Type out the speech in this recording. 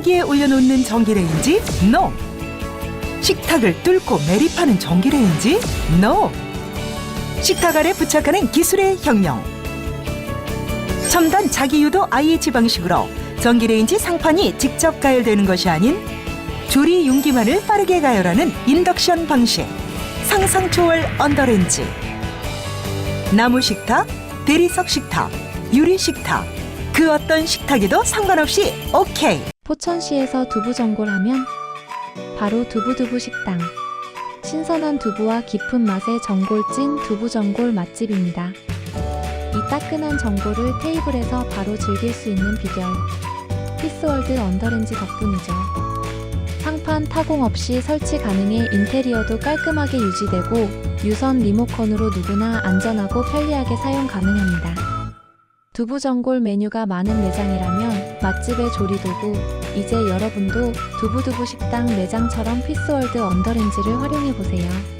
식탁 위에 올려놓는 전기레인지? NO! 식탁을 뚫고 매립하는 전기레인지? NO! 식탁 아래 부착하는 기술의 혁명. 첨단 자기유도 IH 방식으로 전기레인지 상판이 직접 가열되는 것이 아닌 조리 용기만을 빠르게 가열하는 인덕션 방식. 상상 초월 언더렌지. 나무 식탁, 대리석 식탁, 유리 식탁. 그 어떤 식탁에도 상관없이 오케이. 포천시에서 두부 전골 하면 바로 두부두부 식당. 신선한 두부와 깊은 맛의 전골찐 두부 전골 맛집입니다. 이 따끈한 전골을 테이블에서 바로 즐길 수 있는 비결. 피스월드 언더렌지 덕분이죠. 상판 타공 없이 설치 가능해 인테리어도 깔끔하게 유지되고 유선 리모컨으로 누구나 안전하고 편리하게 사용 가능합니다. 두부 전골 메뉴가 많은 매장이라면 맛집의 조리도구, 이제 여러분도 두부두부 식당 매장처럼 피스월드 언더렌지를 활용해 보세요.